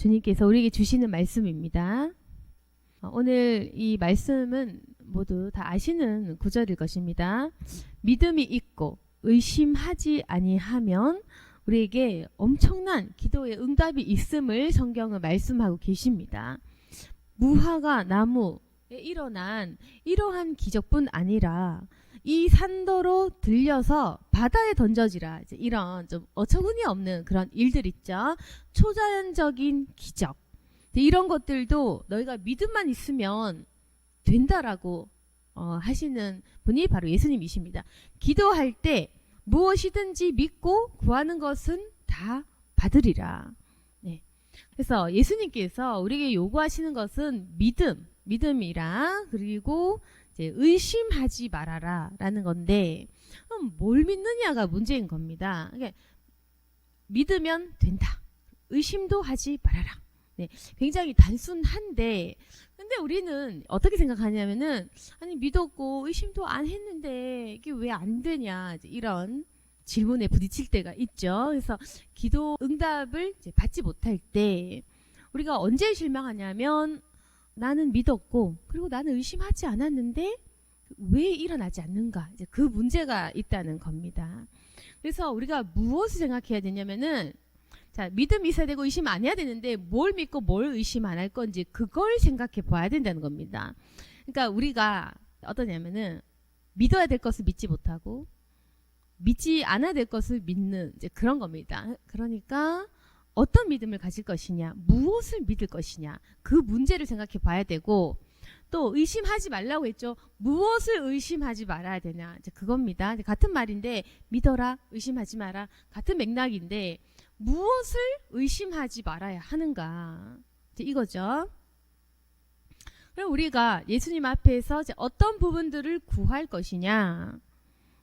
주님께서 우리에게 주시는 말씀입니다. 어, 오늘 이 말씀은 모두 다 아시는 구절일 것입니다. 믿음이 있고 의심하지 아니하면 우리에게 엄청난 기도의 응답이 있음을 성경은 말씀하고 계십니다. 무화과 나무에 일어난 이러한 기적뿐 아니라 이 산더로 들려서 바다에 던져지라 이제 이런 좀 어처구니 없는 그런 일들 있죠. 초자연적인 기적 이런 것들도 너희가 믿음만 있으면 된다라고 어, 하시는 분이 바로 예수님이십니다. 기도할 때 무엇이든지 믿고 구하는 것은 다 받으리라. 네. 그래서 예수님께서 우리에게 요구하시는 것은 믿음, 믿음이라 그리고 이제 의심하지 말아라 라는 건데 그럼 뭘 믿느냐가 문제인 겁니다. 이게 믿으면 된다. 의심도 하지 말아라. 네, 굉장히 단순한데 근데 우리는 어떻게 생각하냐면은 아니 믿었고 의심도 안 했는데 이게 왜 안 되냐 이런 질문에 부딪힐 때가 있죠. 그래서 기도 응답을 받지 못할 때 우리가 언제 실망하냐면 나는 믿었고 그리고 나는 의심하지 않았는데 왜 일어나지 않는가 이제 그 문제가 있다는 겁니다. 그래서 우리가 무엇을 생각해야 되냐면은 자 믿음이 있어야 되고 의심 안 해야 되는데 뭘 믿고 뭘 의심 안 할 건지 그걸 생각해 봐야 된다는 겁니다. 그러니까 우리가 어떠냐면은 믿어야 될 것을 믿지 못하고 믿지 않아야 될 것을 믿는 이제 그런 겁니다. 그러니까 어떤 믿음을 가질 것이냐, 무엇을 믿을 것이냐, 그 문제를 생각해 봐야 되고, 또 의심하지 말라고 했죠. 무엇을 의심하지 말아야 되냐, 이제 그겁니다. 같은 말인데, 믿어라, 의심하지 마라. 같은 맥락인데, 무엇을 의심하지 말아야 하는가. 이제 이거죠. 그럼 우리가 예수님 앞에서 이제 어떤 부분들을 구할 것이냐.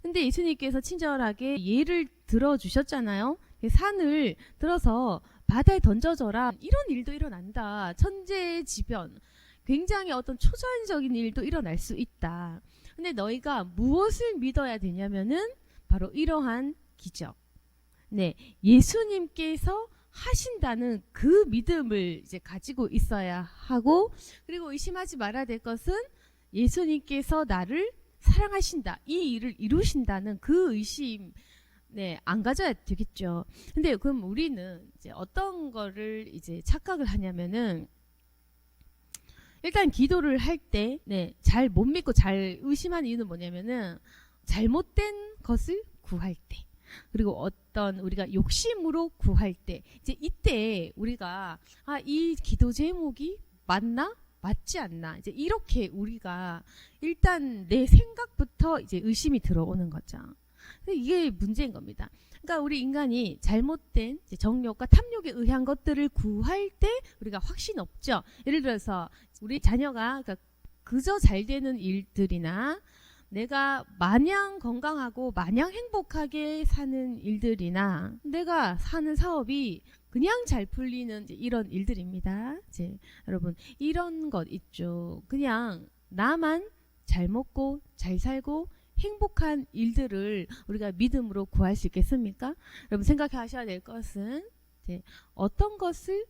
근데 예수님께서 친절하게 예를 들어 주셨잖아요. 산을 들어서 바다에 던져져라. 이런 일도 일어난다. 천재지변. 굉장히 어떤 초자연적인 일도 일어날 수 있다. 근데 너희가 무엇을 믿어야 되냐면은 바로 이러한 기적. 네. 예수님께서 하신다는 그 믿음을 이제 가지고 있어야 하고 그리고 의심하지 말아야 될 것은 예수님께서 나를 사랑하신다. 이 일을 이루신다는 그 의심 네, 안 가져야 되겠죠. 근데 그럼 우리는 이제 어떤 거를 이제 착각을 하냐면은 일단 기도를 할 때, 네, 잘 못 믿고 잘 의심하는 이유는 뭐냐면은 잘못된 것을 구할 때. 그리고 어떤 우리가 욕심으로 구할 때, 이제 이때 우리가 아, 이 기도 제목이 맞나? 맞지 않나? 이제 이렇게 우리가 일단 내 생각부터 이제 의심이 들어오는 거죠. 이게 문제인 겁니다. 그러니까 우리 인간이 잘못된 정욕과 탐욕에 의한 것들을 구할 때 우리가 확신 없죠. 예를 들어서 우리 자녀가 그러니까 그저 잘 되는 일들이나 내가 마냥 건강하고 마냥 행복하게 사는 일들이나 내가 사는 사업이 그냥 잘 풀리는 이런 일들입니다. 이제 여러분 이런 것 있죠. 그냥 나만 잘 먹고 잘 살고 행복한 일들을 우리가 믿음으로 구할 수 있겠습니까? 여러분 생각하셔야 될 것은 어떤 것을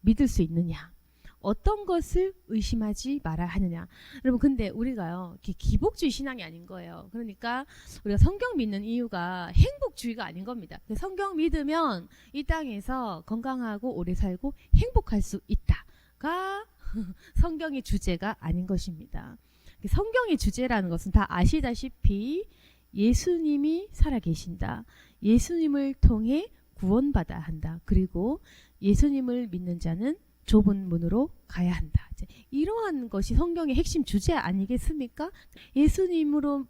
믿을 수 있느냐, 어떤 것을 의심하지 말아야 하느냐. 여러분 근데 우리가요 기복주의 신앙이 아닌 거예요. 그러니까 우리가 성경 믿는 이유가 행복주의가 아닌 겁니다. 성경 믿으면 이 땅에서 건강하고 오래 살고 행복할 수 있다가 성경의 주제가 아닌 것입니다. 성경의 주제라는 것은 다 아시다시피 예수님이 살아계신다. 예수님을 통해 구원받아 한다. 그리고 예수님을 믿는 자는 좁은 문으로 가야 한다. 이러한 것이 성경의 핵심 주제 아니겠습니까? 예수님으로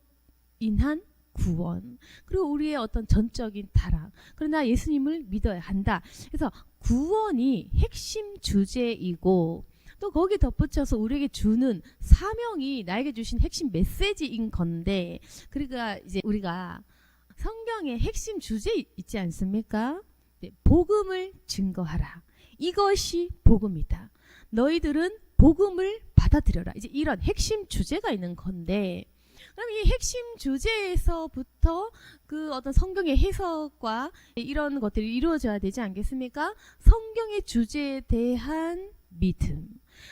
인한 구원 그리고 우리의 어떤 전적인 타락 그러나 예수님을 믿어야 한다. 그래서 구원이 핵심 주제이고 또 거기 덧붙여서 우리에게 주는 사명이 나에게 주신 핵심 메시지인 건데 그러니까 이제 우리가 성경의 핵심 주제 있지 않습니까? 네, 복음을 증거하라. 이것이 복음이다. 너희들은 복음을 받아들여라. 이제 이런 핵심 주제가 있는 건데 그럼 이 핵심 주제에서부터 그 어떤 성경의 해석과 이런 것들이 이루어져야 되지 않겠습니까? 성경의 주제에 대한 믿음,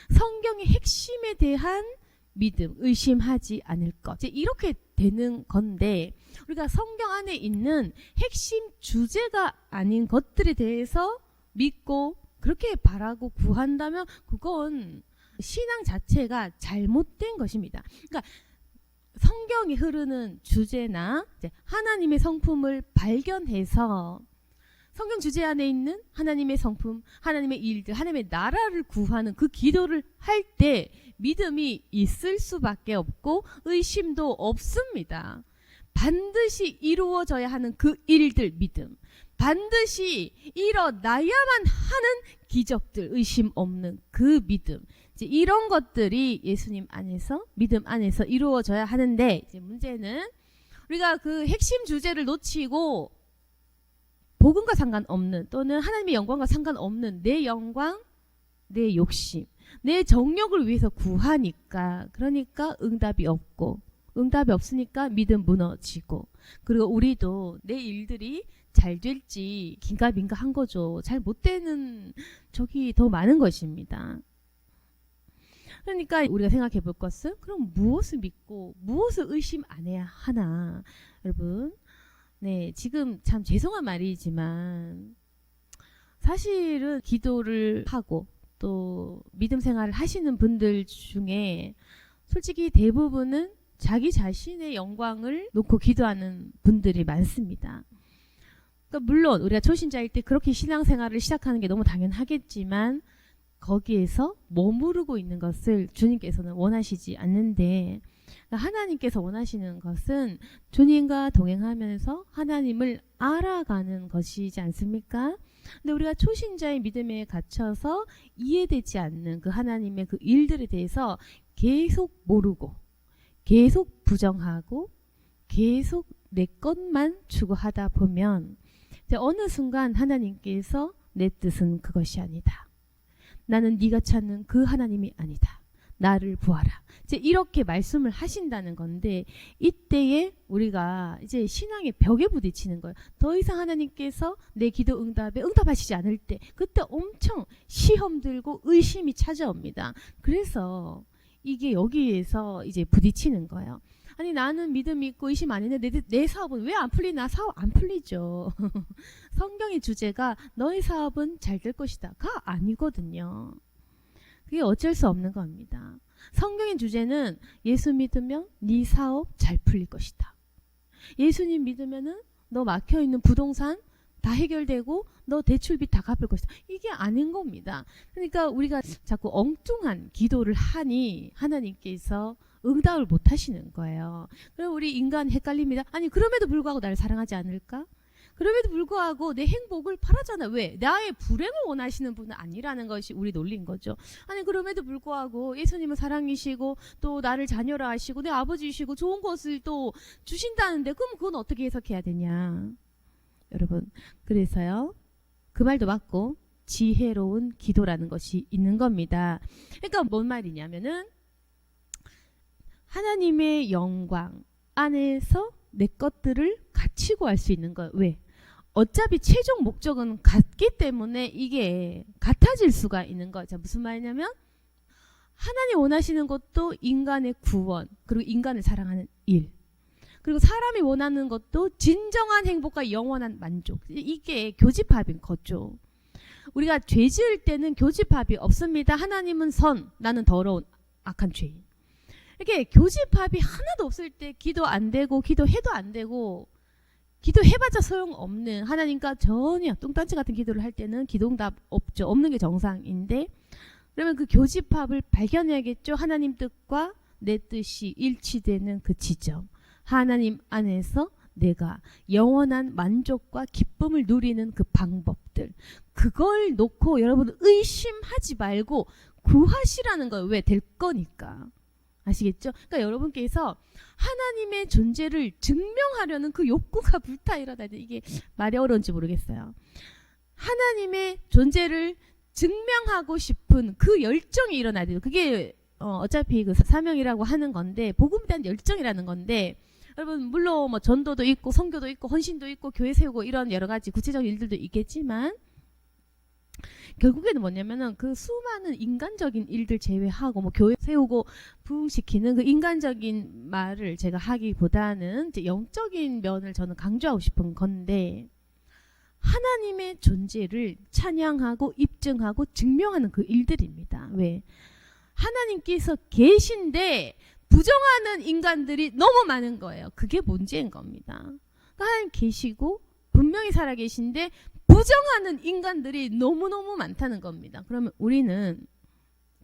성경의 핵심에 대한 믿음, 의심하지 않을 것. 이제 이렇게 되는 건데 우리가 성경 안에 있는 핵심 주제가 아닌 것들에 대해서 믿고 그렇게 바라고 구한다면 그건 신앙 자체가 잘못된 것입니다. 그러니까 성경이 흐르는 주제나 하나님의 성품을 발견해서 성경 주제 안에 있는 하나님의 성품, 하나님의 일들, 하나님의 나라를 구하는 그 기도를 할 때 믿음이 있을 수밖에 없고 의심도 없습니다. 반드시 이루어져야 하는 그 일들 믿음. 반드시 일어나야만 하는 기적들 의심 없는 그 믿음. 이제 이런 것들이 예수님 안에서 믿음 안에서 이루어져야 하는데 이제 문제는 우리가 그 핵심 주제를 놓치고 복음과 상관없는 또는 하나님의 영광과 상관없는 내 영광, 내 욕심, 내 정욕을 위해서 구하니까 그러니까 응답이 없고 응답이 없으니까 믿음 무너지고 그리고 우리도 내 일들이 잘 될지 긴가민가 한 거죠. 잘 못 되는 적이 더 많은 것입니다. 그러니까 우리가 생각해 볼 것은 그럼 무엇을 믿고 무엇을 의심 안 해야 하나 여러분 네 지금 참 죄송한 말이지만 사실은 기도를 하고 또 믿음 생활을 하시는 분들 중에 솔직히 대부분은 자기 자신의 영광을 놓고 기도하는 분들이 많습니다. 그러니까 물론 우리가 초신자일 때 그렇게 신앙생활을 시작하는 게 너무 당연하겠지만 거기에서 머무르고 있는 것을 주님께서는 원하시지 않는데 하나님께서 원하시는 것은 주님과 동행하면서 하나님을 알아가는 것이지 않습니까? 근데 우리가 초신자의 믿음에 갇혀서 이해되지 않는 그 하나님의 그 일들에 대해서 계속 모르고 계속 부정하고 계속 내 것만 추구하다 보면 어느 순간 하나님께서 내 뜻은 그것이 아니다. 나는 네가 찾는 그 하나님이 아니다. 나를 구하라. 이제 이렇게 말씀을 하신다는 건데 이때에 우리가 이제 신앙의 벽에 부딪히는 거예요. 더 이상 하나님께서 내 기도 응답에 응답하시지 않을 때 그때 엄청 시험 들고 의심이 찾아옵니다. 그래서 이게 여기에서 이제 부딪히는 거예요. 아니 나는 믿음 있고 의심 안 했는데 내, 내 사업은 왜 안 풀리나 사업 안 풀리죠. 성경의 주제가 너의 사업은 잘 될 것이다가 아니거든요. 그게 어쩔 수 없는 겁니다. 성경의 주제는 예수 믿으면 네 사업 잘 풀릴 것이다. 예수님 믿으면은 너 막혀 있는 부동산 다 해결되고 너 대출비 다 갚을 것이다. 이게 아닌 겁니다. 그러니까 우리가 자꾸 엉뚱한 기도를 하니 하나님께서 응답을 못 하시는 거예요. 그럼 우리 인간 헷갈립니다. 아니 그럼에도 불구하고 나를 사랑하지 않을까? 그럼에도 불구하고 내 행복을 바라잖아. 왜? 나의 불행을 원하시는 분은 아니라는 것이 우리 논리인 거죠. 아니 그럼에도 불구하고 예수님은 사랑이시고 또 나를 자녀라 하시고 내 아버지이시고 좋은 것을 또 주신다는데 그럼 그건 어떻게 해석해야 되냐? 여러분 그래서요 그 말도 맞고 지혜로운 기도라는 것이 있는 겁니다. 그러니까 뭔 말이냐면은 하나님의 영광 안에서 내 것들을 같이 구할 수 있는 거예요. 왜? 어차피 최종 목적은 같기 때문에 이게 같아질 수가 있는 거죠. 자, 무슨 말이냐면 하나님 원하시는 것도 인간의 구원 그리고 인간을 사랑하는 일 그리고 사람이 원하는 것도 진정한 행복과 영원한 만족 이게 교집합인 거죠. 우리가 죄 지을 때는 교집합이 없습니다. 하나님은 선, 나는 더러운 악한 죄인. 이렇게 교집합이 하나도 없을 때 기도 안 되고 기도해도 안 되고 기도해봤자 소용없는 하나님과 전혀 뚱딴지 같은 기도를 할 때는 기도응답 없죠. 없는 게 정상인데 그러면 그 교집합을 발견해야겠죠. 하나님 뜻과 내 뜻이 일치되는 그 지점. 하나님 안에서 내가 영원한 만족과 기쁨을 누리는 그 방법들. 그걸 놓고 여러분 의심하지 말고 구하시라는 거예요. 왜? 될 거니까. 아시겠죠? 그러니까 여러분께서 하나님의 존재를 증명하려는 그 욕구가 불타일어나야 돼. 이게 말이 어려운지 모르겠어요. 하나님의 존재를 증명하고 싶은 그 열정이 일어나야. 그게 어, 어차피 그 사명이라고 하는 건데 복음에 대한 열정이라는 건데 여러분 물론 뭐 전도도 있고 선교도 있고 헌신도 있고 교회 세우고 이런 여러 가지 구체적인 일들도 있겠지만 결국에는 뭐냐면은 그 수많은 인간적인 일들 제외하고 뭐 교회 세우고 부흥시키는 그 인간적인 말을 제가 하기보다는 이제 영적인 면을 저는 강조하고 싶은 건데 하나님의 존재를 찬양하고 입증하고 증명하는 그 일들입니다. 왜? 하나님께서 계신데 부정하는 인간들이 너무 많은 거예요. 그게 문제인 겁니다. 그러니까 하나님 계시고 분명히 살아 계신데 부정하는 인간들이 너무너무 많다는 겁니다. 그러면 우리는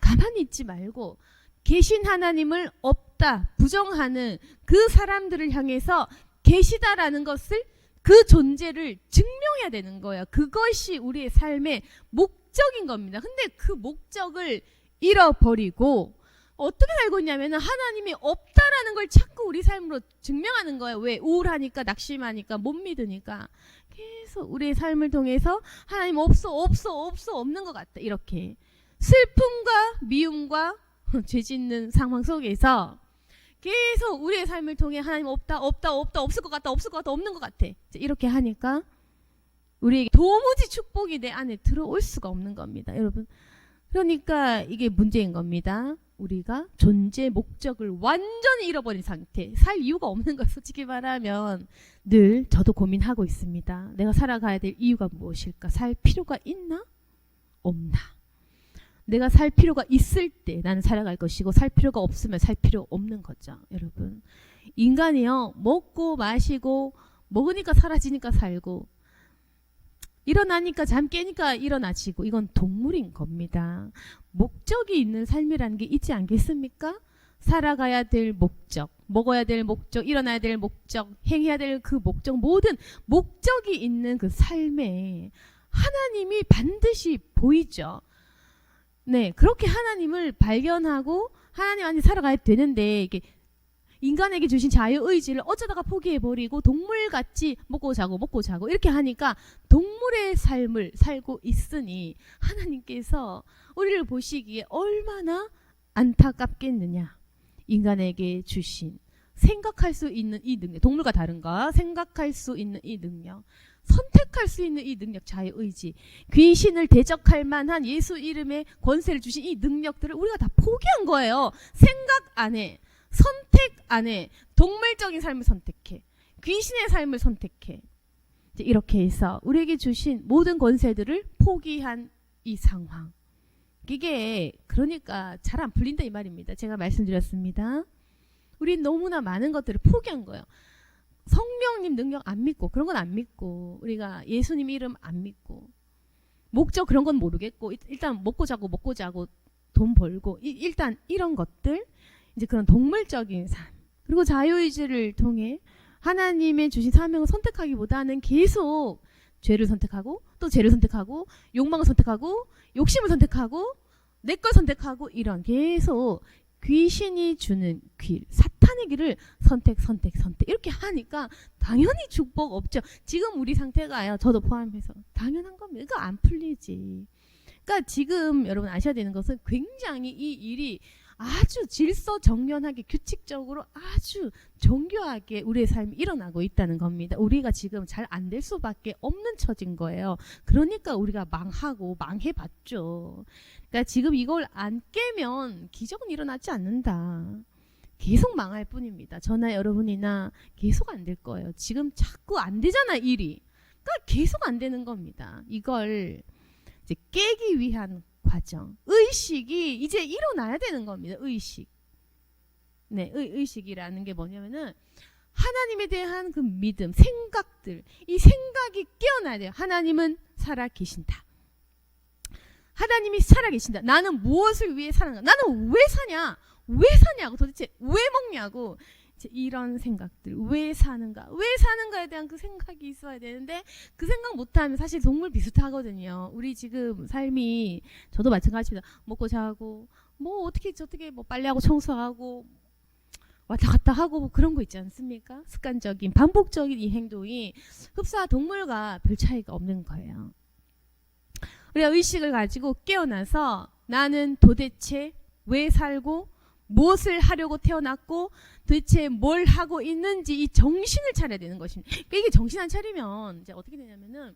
가만히 있지 말고 계신 하나님을 없다, 부정하는 그 사람들을 향해서 계시다라는 것을 그 존재를 증명해야 되는 거예요. 그것이 우리의 삶의 목적인 겁니다. 근데 그 목적을 잃어버리고 어떻게 살고 있냐면 하나님이 없다라는 걸 자꾸 우리 삶으로 증명하는 거예요. 왜? 우울하니까, 낙심하니까, 못 믿으니까. 계속 우리의 삶을 통해서 하나님 없어, 없어, 없어, 없는 것 같다. 이렇게. 슬픔과 미움과 죄 짓는 상황 속에서 계속 우리의 삶을 통해 하나님 없다, 없다, 없다, 없을 것 같다, 없을 것 같다, 없는 것 같아. 이렇게 하니까 우리에게 도무지 축복이 내 안에 들어올 수가 없는 겁니다. 여러분. 그러니까 이게 문제인 겁니다. 우리가 존재 목적을 완전히 잃어버린 상태, 살 이유가 없는 걸 솔직히 말하면 늘 저도 고민하고 있습니다. 내가 살아가야 될 이유가 무엇일까? 살 필요가 있나? 없나? 내가 살 필요가 있을 때 나는 살아갈 것이고 살 필요가 없으면 살 필요 없는 거죠, 여러분. 인간이요 먹고 마시고 먹으니까 사라지니까 살고 일어나니까 잠 깨니까 일어나지고 이건 동물인 겁니다. 목적이 있는 삶이라는 게 있지 않겠습니까? 살아가야 될 목적, 먹어야 될 목적, 일어나야 될 목적, 행해야 될 그 목적, 모든 목적이 있는 그 삶에 하나님이 반드시 보이죠. 네, 그렇게 하나님을 발견하고 하나님 안에 살아가야 되는데 이게 인간에게 주신 자유 의지를 어쩌다가 포기해 버리고 동물같이 먹고 자고 먹고 자고 이렇게 하니까 동 물의 삶을 살고 있으니 하나님께서 우리를 보시기에 얼마나 안타깝겠느냐. 인간에게 주신 생각할 수 있는 이 능력, 동물과 다른가? 생각할 수 있는 이 능력, 선택할 수 있는 이 능력, 자유 의지, 귀신을 대적할 만한 예수 이름의 권세를 주신 이 능력들을 우리가 다 포기한 거예요. 생각 안 해. 선택 안 해. 동물적인 삶을 선택해. 귀신의 삶을 선택해. 이렇게 해서 우리에게 주신 모든 권세들을 포기한 이 상황. 이게 그러니까 잘 안 풀린다 이 말입니다. 제가 말씀드렸습니다. 우린 너무나 많은 것들을 포기한 거예요. 성령님 능력 안 믿고 그런 건 안 믿고 우리가 예수님 이름 안 믿고 목적 그런 건 모르겠고 일- 일단 먹고 자고 먹고 자고 돈 벌고 이- 일단 이런 것들 이제 그런 동물적인 삶 그리고 자유의지를 통해 하나님의 주신 사명을 선택하기보다는 계속 죄를 선택하고 또 죄를 선택하고 욕망을 선택하고 욕심을 선택하고 내 걸 선택하고 이런 계속 귀신이 주는 길 사탄의 길을 선택 선택 선택 이렇게 하니까 당연히 축복 없죠. 지금 우리 상태가요. 저도 포함해서 당연한 겁니다. 이거 안 풀리지. 그러니까 지금 여러분 아셔야 되는 것은 굉장히 이 일이 아주 질서 정연하게 규칙적으로 아주 정교하게 우리의 삶이 일어나고 있다는 겁니다. 우리가 지금 잘 안 될 수밖에 없는 처진 거예요. 그러니까 우리가 망하고 망해봤죠. 그러니까 지금 이걸 안 깨면 기적은 일어나지 않는다. 계속 망할 뿐입니다. 저나 여러분이나 계속 안 될 거예요. 지금 자꾸 안 되잖아 일이. 그러니까 계속 안 되는 겁니다. 이걸 이제 깨기 위한 과정. 의식이 이제 일어나야 되는 겁니다. 의식. 네, 의, 의식이라는 게 뭐냐면은 하나님에 대한 그 믿음, 생각들, 이 생각이 깨어나야 돼요. 하나님은 살아 계신다. 하나님이 살아 계신다. 나는 무엇을 위해 사는가? 나는 왜 사냐? 왜 사냐고 도대체 왜 먹냐고 이런 생각들 왜 사는가? 왜 사는가에 대한 그 생각이 있어야 되는데 그 생각 못하면 사실 동물 비슷하거든요. 우리 지금 삶이 저도 마찬가지입니다. 먹고 자고 뭐 어떻게 저떻게 뭐 빨래하고 청소하고 왔다 갔다 하고 뭐 그런 거 있지 않습니까? 습관적인 반복적인 이 행동이 흡사 동물과 별 차이가 없는 거예요. 우리가 의식을 가지고 깨어나서 나는 도대체 왜 살고 무엇을 하려고 태어났고 도대체 뭘 하고 있는지 이 정신을 차려야 되는 것입니다. 그러니까 이게 정신 안 차리면 이제 어떻게 되냐면은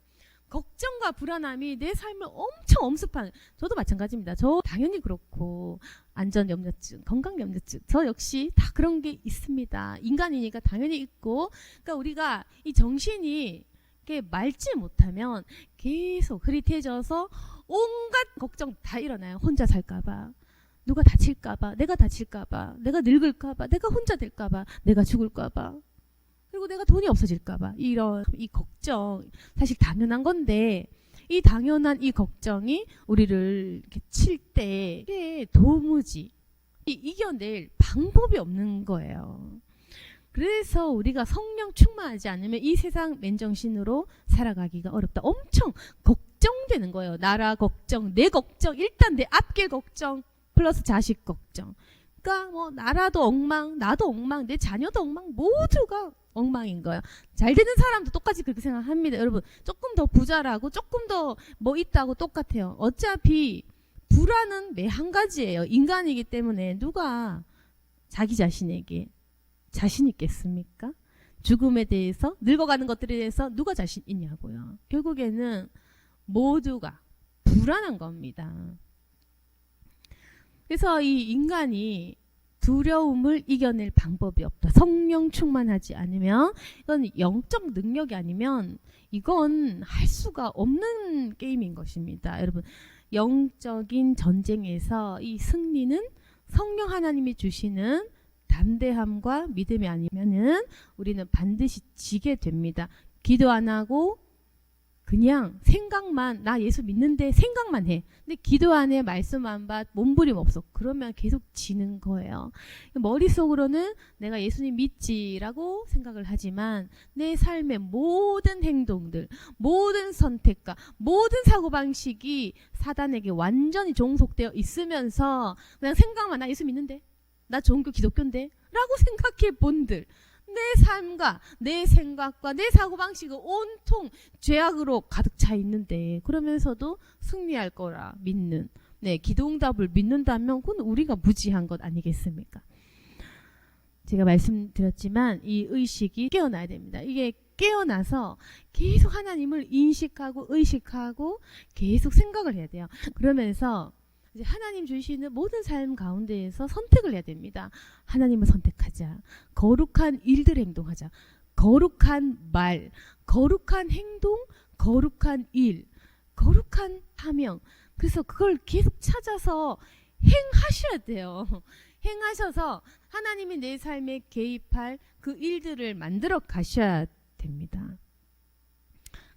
걱정과 불안함이 내 삶을 엄청 엄습하는 저도 마찬가지입니다. 저 당연히 그렇고 안전 염려증, 건강 염려증 저 역시 다 그런 게 있습니다. 인간이니까 당연히 있고 그러니까 우리가 이 정신이 이렇게 맑지 못하면 계속 흐릿해져서 온갖 걱정 다 일어나요. 혼자 살까봐. 누가 다칠까봐, 내가 다칠까봐, 내가 늙을까봐, 내가 혼자 될까봐, 내가 죽을까봐, 그리고 내가 돈이 없어질까봐 이런 이 걱정 사실 당연한 건데 이 당연한 이 걱정이 우리를 이렇게 칠 때 도무지 이- 이겨낼 방법이 없는 거예요. 그래서 우리가 성령 충만하지 않으면 이 세상 맨정신으로 살아가기가 어렵다. 엄청 걱정되는 거예요. 나라 걱정, 내 걱정, 일단 내 앞길 걱정, 플러스 자식 걱정. 그러니까 뭐 나라도 엉망, 나도 엉망, 내 자녀도 엉망, 모두가 엉망인 거예요. 잘 되는 사람도 똑같이 그렇게 생각합니다. 여러분, 조금 더 부자라고, 조금 더 뭐 있다고 똑같아요. 어차피 불안은 매 한 가지예요. 인간이기 때문에 누가 자기 자신에게 자신 있겠습니까? 죽음에 대해서, 늙어가는 것들에 대해서 누가 자신 있냐고요. 결국에는 모두가 불안한 겁니다. 그래서 이 인간이 두려움을 이겨낼 방법이 없다. 성령 충만하지 않으면 이건 영적 능력이 아니면 이건 할 수가 없는 게임인 것입니다. 여러분 영적인 전쟁에서 이 승리는 성령 하나님이 주시는 담대함과 믿음이 아니면은 우리는 반드시 지게 됩니다. 기도 안 하고 그냥 생각만 나 예수 믿는데 생각만 해. 근데 기도 안 해, 말씀 안 받, 몸부림 없어. 그러면 계속 지는 거예요. 머릿속으로는 내가 예수님 믿지라고 생각을 하지만 내 삶의 모든 행동들, 모든 선택과 모든 사고 방식이 사단에게 완전히 종속되어 있으면서 그냥 생각만 나 예수 믿는데 나 종교 기독교인데 라고 생각해 본들 내 삶과 내 생각과 내 사고방식은 온통 죄악으로 가득 차 있는데 그러면서도 승리할 거라 믿는 네 기도응답을 믿는다면 그건 우리가 무지한 것 아니겠습니까? 제가 말씀드렸지만 이 의식이 깨어나야 됩니다. 이게 깨어나서 계속 하나님을 인식하고 의식하고 계속 생각을 해야 돼요. 그러면서 이제 하나님 주시는 모든 삶 가운데에서 선택을 해야 됩니다. 하나님을 선택하자. 거룩한 일들 행동하자. 거룩한 말, 거룩한 행동, 거룩한 일, 거룩한 사명. 그래서 그걸 계속 찾아서 행하셔야 돼요. 행하셔서 하나님이 내 삶에 개입할 그 일들을 만들어 가셔야 됩니다.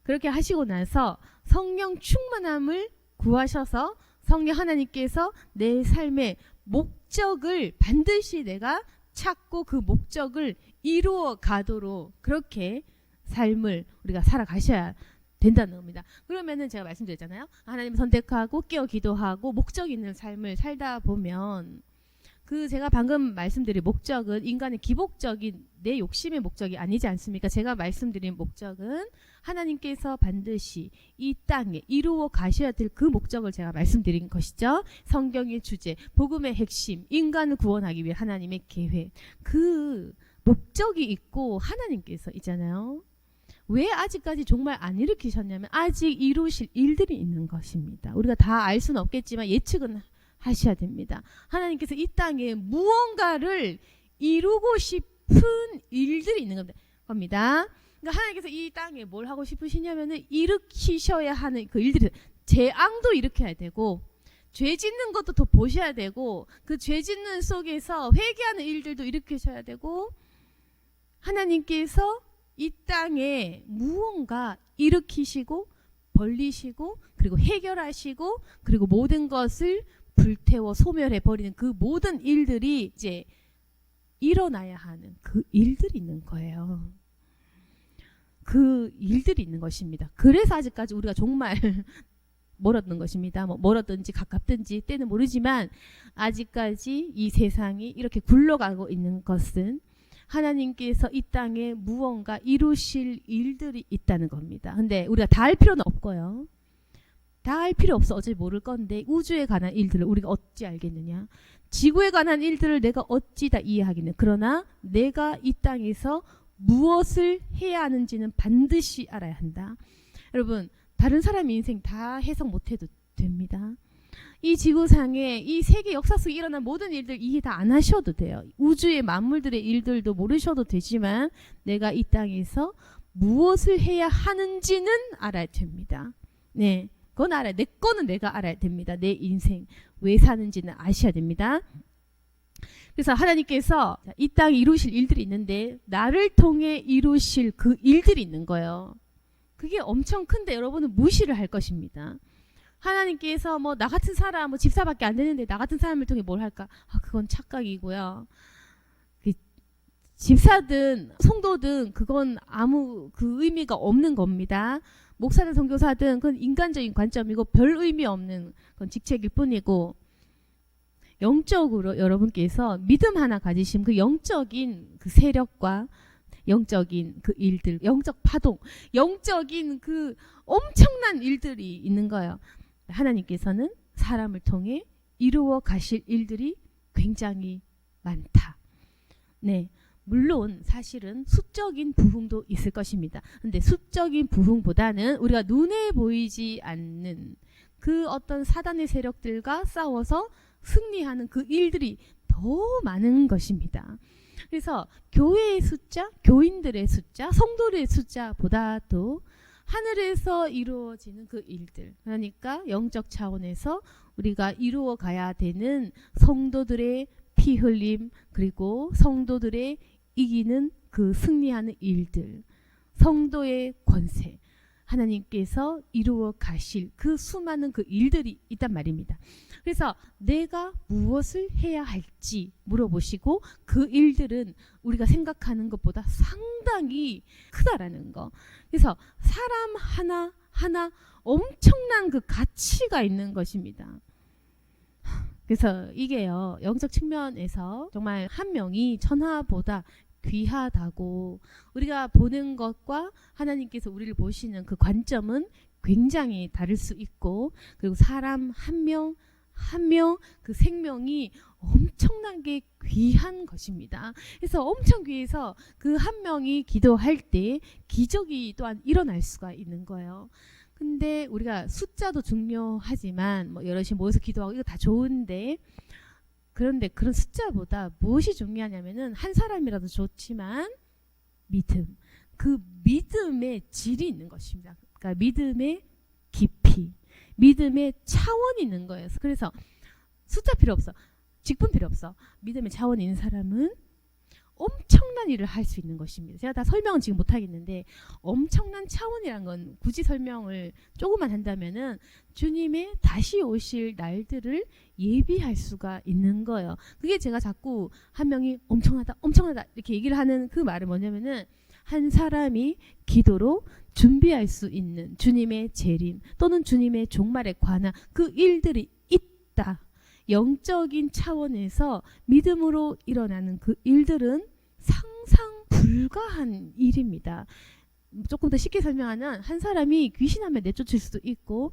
그렇게 하시고 나서 성령 충만함을 구하셔서 성령 하나님께서 내 삶의 목적을 반드시 내가 찾고 그 목적을 이루어 가도록 그렇게 삶을 우리가 살아가셔야 된다는 겁니다. 그러면은 제가 말씀드렸잖아요. 하나님 선택하고 깨어 기도하고 목적 있는 삶을 살다 보면 그 제가 방금 말씀드린 목적은 인간의 기복적인 내 욕심의 목적이 아니지 않습니까? 제가 말씀드린 목적은 하나님께서 반드시 이 땅에 이루어 가셔야 될 그 목적을 제가 말씀드린 것이죠. 성경의 주제, 복음의 핵심, 인간을 구원하기 위해 하나님의 계획. 그 목적이 있고 하나님께서 있잖아요. 왜 아직까지 정말 안 일으키셨냐면 아직 이루실 일들이 있는 것입니다. 우리가 다 알 수는 없겠지만 예측은 하셔야 됩니다. 하나님께서 이 땅에 무언가를 이루고 싶은 일들이 있는 겁니다. 그러니까 하나님께서 이 땅에 뭘 하고 싶으시냐면은 일으키셔야 하는 그 일들이 재앙도 일으켜야 되고 죄 짓는 것도 더 보셔야 되고 그 죄 짓는 속에서 회개하는 일들도 일으키셔야 되고 하나님께서 이 땅에 무언가 일으키시고 벌리시고 그리고 해결하시고 그리고 모든 것을 불태워 소멸해 버리는 그 모든 일들이 이제 일어나야 하는 그 일들이 있는 거예요. 그 일들이 있는 것입니다. 그래서 아직까지 우리가 정말 멀었던 것입니다. 뭐 멀었든지 가깝든지 때는 모르지만 아직까지 이 세상이 이렇게 굴러가고 있는 것은 하나님께서 이 땅에 무언가 이루실 일들이 있다는 겁니다. 근데 우리가 다알 필요는 없고요. 다다알 필요 없어. 어차피 모를 건데 우주에 관한 일들을 우리가 어찌 알겠느냐? 지구에 관한 일들을 내가 어찌 다 이해하겠느냐? 그러나 내가 이 땅에서 무엇을 해야 하는지는 반드시 알아야 한다. 여러분, 다른 사람 인생 다 해석 못해도 됩니다. 이 지구상에 이 세계 역사 속에 일어난 모든 일들 이해 다 안 하셔도 돼요. 우주의 만물들의 일들도 모르셔도 되지만 내가 이 땅에서 무엇을 해야 하는지는 알아야 됩니다. 네. 그건 알아야 내 거는 내가 알아야 됩니다. 내 인생 왜 사는지는 아셔야 됩니다. 그래서 하나님께서 이 땅에 이루실 일들이 있는데 나를 통해 이루실 그 일들이 있는 거예요. 그게 엄청 큰데 여러분은 무시를 할 것입니다. 하나님께서 뭐 나 같은 사람 뭐 집사밖에 안 되는데 나 같은 사람을 통해 뭘 할까? 아 그건 착각이고요. 그 집사든 성도든 그건 아무 그 의미가 없는 겁니다. 목사든 선교사든 그건 인간적인 관점이고 별 의미 없는 그건 직책일 뿐이고 영적으로 여러분께서 믿음 하나 가지시면 그 영적인 그 세력과 영적인 그 일들, 영적 파동, 영적인 그 엄청난 일들이 있는 거예요. 하나님께서는 사람을 통해 이루어 가실 일들이 굉장히 많다. 네. 물론 사실은 수적인 부흥도 있을 것입니다. 근데 수적인 부흥보다는 우리가 눈에 보이지 않는 그 어떤 사단의 세력들과 싸워서 승리하는 그 일들이 더 많은 것입니다. 그래서 교회의 숫자, 교인들의 숫자, 성도들의 숫자보다도 하늘에서 이루어지는 그 일들. 그러니까 영적 차원에서 우리가 이루어 가야 되는 성도들의 피 흘림, 그리고 성도들의 이기는 그 승리하는 일들. 성도의 권세. 하나님께서 이루어 가실 그 수많은 그 일들이 있단 말입니다. 그래서 내가 무엇을 해야 할지 물어보시고 그 일들은 우리가 생각하는 것보다 상당히 크다라는 거. 그래서 사람 하나 하나 엄청난 그 가치가 있는 것입니다. 그래서 이게요 영적 측면에서 정말 한 명이 천하보다 귀하다고 우리가 보는 것과 하나님께서 우리를 보시는 그 관점은 굉장히 다를 수 있고 그리고 사람 한 명 한 명 그 생명이 엄청나게 귀한 것입니다. 그래서 엄청 귀해서 그 한 명이 기도할 때 기적이 또한 일어날 수가 있는 거예요. 근데 우리가 숫자도 중요하지만 뭐 여럿이 모여서 기도하고 이거 다 좋은데 그런데 그런 숫자보다 무엇이 중요하냐면은 한 사람이라도 좋지만 믿음. 그 믿음의 질이 있는 것입니다. 그러니까 믿음의 깊이, 믿음의 차원이 있는 거예요. 그래서 숫자 필요 없어. 직분 필요 없어. 믿음의 차원이 있는 사람은 엄청난 일을 할 수 있는 것입니다. 제가 다 설명은 지금 못 하겠는데 엄청난 차원이란 건 굳이 설명을 조금만 한다면은 주님의 다시 오실 날들을 예비할 수가 있는 거예요. 그게 제가 자꾸 한 명이 엄청나다, 엄청나다 이렇게 얘기를 하는 그 말은 뭐냐면은 한 사람이 기도로 준비할 수 있는 주님의 재림 또는 주님의 종말에 관한 그 일들이 있다. 영적인 차원에서 믿음으로 일어나는 그 일들은 상상 불가한 일입니다. 조금 더 쉽게 설명하면 한 사람이 귀신하면 내쫓을 수도 있고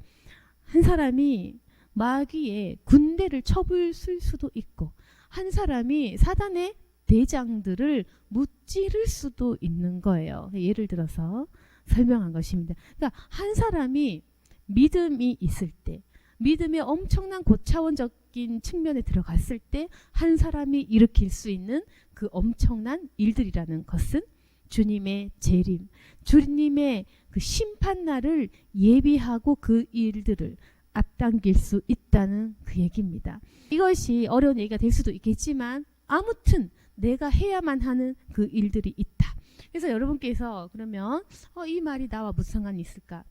한 사람이 마귀의 군대를 쳐부술 수도 있고 한 사람이 사단의 대장들을 무찌를 수도 있는 거예요. 예를 들어서 설명한 것입니다. 그러니까 한 사람이 믿음이 있을 때 믿음의 엄청난 고차원적 인 측면에 들어갔을 때 한 사람이 일으킬 수 있는 그 엄청난 일들이라는 것은 주님의 재림, 주님의 그 심판날을 예비하고 그 일들을 앞당길 수 있다는 그 얘기입니다. 이것이 어려운 얘기가 될 수도 있겠지만 아무튼 내가 해야만 하는 그 일들이 있다. 그래서 여러분께서 그러면 어, 이 말이 나와 무슨 상관이 있을까?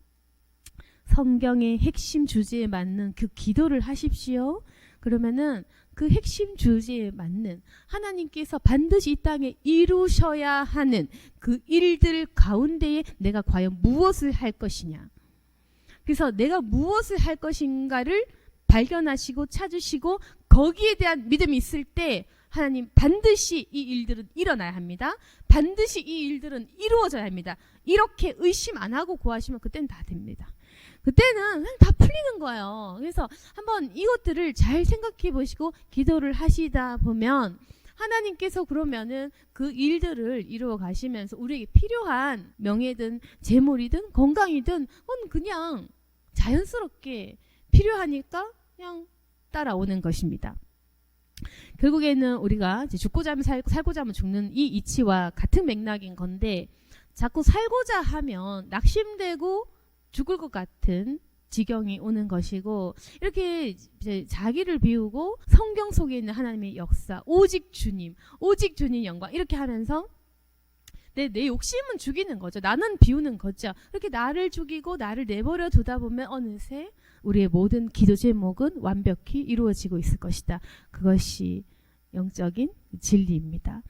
성경의 핵심 주제에 맞는 그 기도를 하십시오. 그러면은 그 핵심 주제에 맞는 하나님께서 반드시 이 땅에 이루셔야 하는 그 일들 가운데에 내가 과연 무엇을 할 것이냐. 그래서 내가 무엇을 할 것인가를 발견하시고 찾으시고 거기에 대한 믿음이 있을 때 하나님 반드시 이 일들은 일어나야 합니다. 반드시 이 일들은 이루어져야 합니다. 이렇게 의심 안 하고 구하시면 그때는 다 됩니다. 그때는 그냥 다 풀리는 거예요. 그래서 한번 이것들을 잘 생각해 보시고 기도를 하시다 보면 하나님께서 그러면은 그 일들을 이루어 가시면서 우리에게 필요한 명예든 재물이든 건강이든 그건 그냥 자연스럽게 필요하니까 그냥 따라오는 것입니다. 결국에는 우리가 죽고자 하면 살, 살고자 하면 죽는 이 이치와 같은 맥락인 건데 자꾸 살고자 하면 낙심되고 죽을 것 같은 지경이 오는 것이고 이렇게 이제 자기를 비우고 성경 속에 있는 하나님의 역사 오직 주님 오직 주님 영광 이렇게 하면서 내, 내 욕심은 죽이는 거죠. 나는 비우는 거죠. 이렇게 나를 죽이고 나를 내버려 두다 보면 어느새 우리의 모든 기도 제목은 완벽히 이루어지고 있을 것이다. 그것이 영적인 진리입니다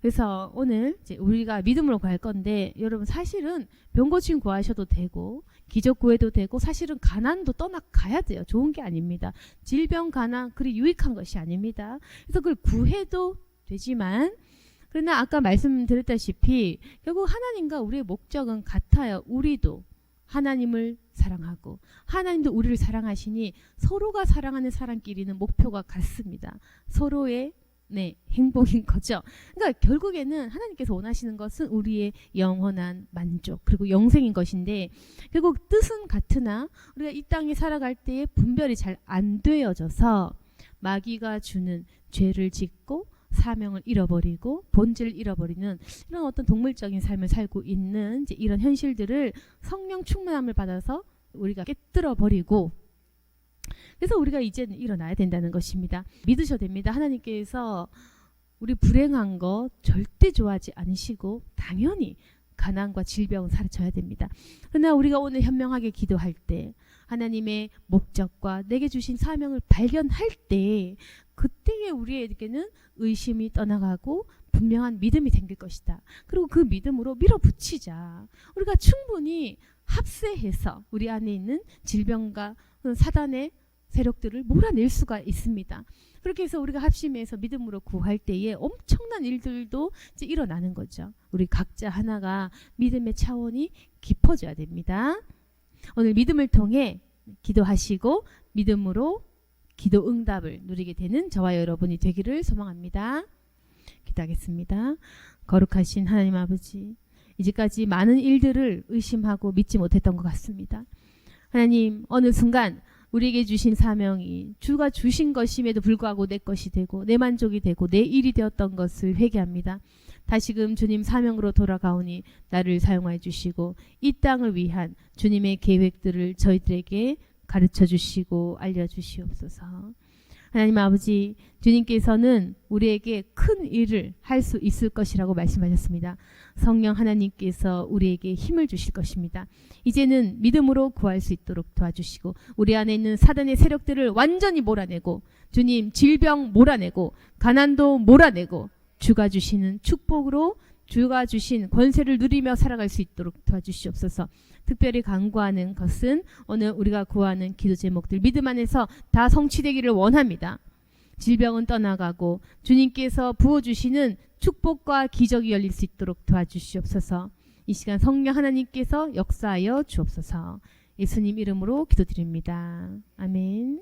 그래서 오늘 우리가 믿음으로 갈 건데 여러분 사실은 병고침 구하셔도 되고 기적 구해도 되고 사실은 가난도 떠나 가야 돼요. 좋은 게 아닙니다. 질병 가난 그리 유익한 것이 아닙니다. 그래서 그걸 구해도 되지만 그러나 아까 말씀드렸다시피 결국 하나님과 우리의 목적은 같아요. 우리도 하나님을 사랑하고 하나님도 우리를 사랑하시니 서로가 사랑하는 사람끼리는 목표가 같습니다. 서로의 네, 행복인 거죠. 그러니까 결국에는 하나님께서 원하시는 것은 우리의 영원한 만족 그리고 영생인 것인데 결국 뜻은 같으나 우리가 이 땅에 살아갈 때에 분별이 잘 안 되어져서 마귀가 주는 죄를 짓고 사명을 잃어버리고 본질을 잃어버리는 이런 어떤 동물적인 삶을 살고 있는 이런 현실들을 성령 충만함을 받아서 우리가 깨뜨려 버리고 그래서 우리가 이제는 일어나야 된다는 것입니다. 믿으셔도 됩니다. 하나님께서 우리 불행한 거 절대 좋아하지 않으시고 당연히 가난과 질병은 사라져야 됩니다. 그러나 우리가 오늘 현명하게 기도할 때 하나님의 목적과 내게 주신 사명을 발견할 때 그때에 우리에게는 의심이 떠나가고 분명한 믿음이 생길 것이다. 그리고 그 믿음으로 밀어붙이자. 우리가 충분히 합세해서 우리 안에 있는 질병과 사단의 세력들을 몰아낼 수가 있습니다. 그렇게 해서 우리가 합심해서 믿음으로 구할 때에 엄청난 일들도 이제 일어나는 거죠. 우리 각자 하나가 믿음의 차원이 깊어져야 됩니다. 오늘 믿음을 통해 기도하시고 믿음으로 기도 응답을 누리게 되는 저와 여러분이 되기를 소망합니다. 기도하겠습니다. 거룩하신 하나님 아버지, 이제까지 많은 일들을 의심하고 믿지 못했던 것 같습니다. 하나님, 어느 순간 우리에게 주신 사명이 주가 주신 것임에도 불구하고 내 것이 되고 내 만족이 되고 내 일이 되었던 것을 회개합니다. 다시금 주님 사명으로 돌아가오니 나를 사용하여 주시고 이 땅을 위한 주님의 계획들을 저희들에게 가르쳐 주시고 알려 주시옵소서. 하나님 아버지, 주님께서는 우리에게 큰 일을 할 수 있을 것이라고 말씀하셨습니다. 성령 하나님께서 우리에게 힘을 주실 것입니다. 이제는 믿음으로 구할 수 있도록 도와주시고 우리 안에 있는 사단의 세력들을 완전히 몰아내고 주님 질병 몰아내고 가난도 몰아내고 주가 주시는 축복으로 주가 주신 권세를 누리며 살아갈 수 있도록 도와주시옵소서. 특별히 간구하는 것은 오늘 우리가 구하는 기도 제목들 믿음 안에서 다 성취되기를 원합니다. 질병은 떠나가고 주님께서 부어주시는 축복과 기적이 열릴 수 있도록 도와주시옵소서. 이 시간 성령 하나님께서 역사하여 주옵소서. 예수님 이름으로 기도드립니다. 아멘.